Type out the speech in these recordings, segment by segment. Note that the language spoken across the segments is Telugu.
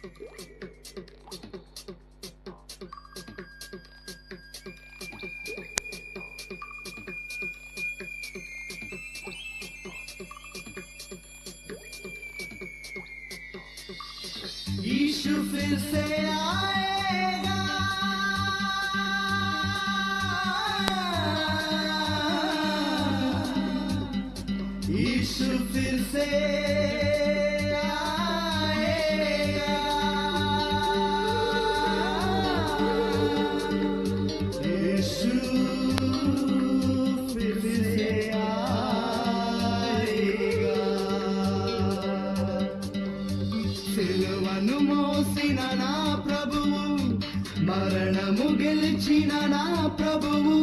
यीशु फिर से आएगा। यीशु फिर से సిలువను మోసిన నా ప్రభువు మరణము గెలిచిన నా ప్రభువు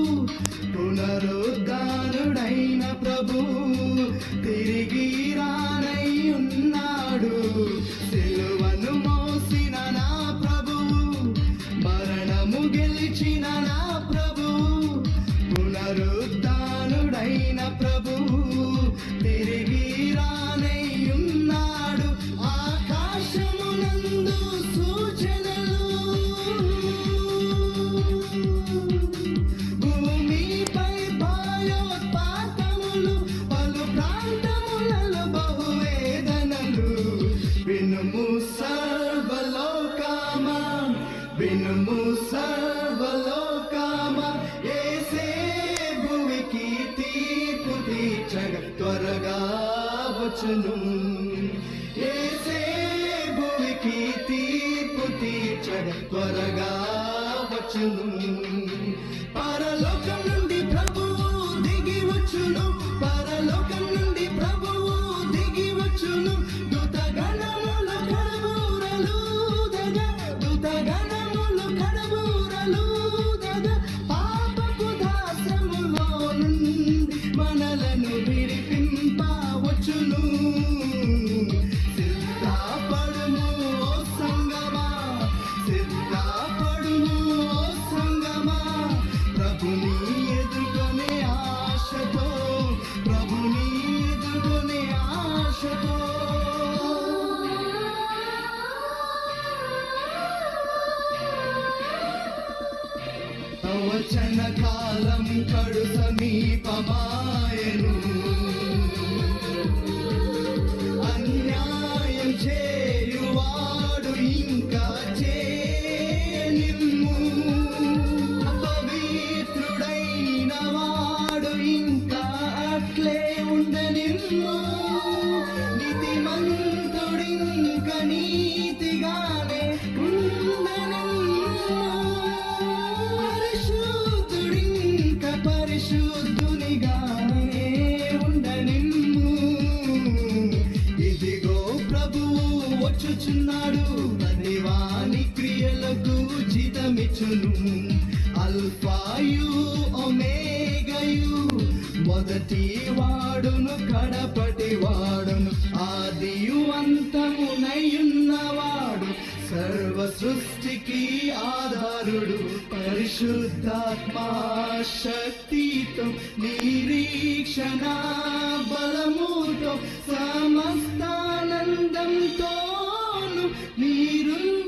పునరుద్ధానుడైన ప్రభువు తిరిగి రానై ఉన్నాడు. సిలువను మోసిన పునరుద్ధానుడైన ప్రభు తిరిగి రానయ్యున్నాడు. ఆకాశమునందు సూచనలు. భూమిపై భయోత్పాతములు పలు ప్రాంతములలో బహువేదనలు. వినుము సర్వలోకామా వినుము వచ్చును ఏసే భూమికి తీర్పు తీర్చగ త్వరగా వచ్చును పరలోకం నుండి ప్రభు దిగి వచ్చును. ప్రవచన కాలం కడు సమీపమాయను. వచ్చుచున్నాడు. వచ్చుచున్నాడు ప్రతివాని క్రియలకు జితమిచ్చును అల్ఫాయు ఒమేగయు మొదటి వాడును కడపటి వాడును. ఆదియు అంతమునయున్నవా शुद्धात्मा शक्ति तु निरीक्षणा बलमूर्तुं समस्तानन्दं तोनु तोनुरु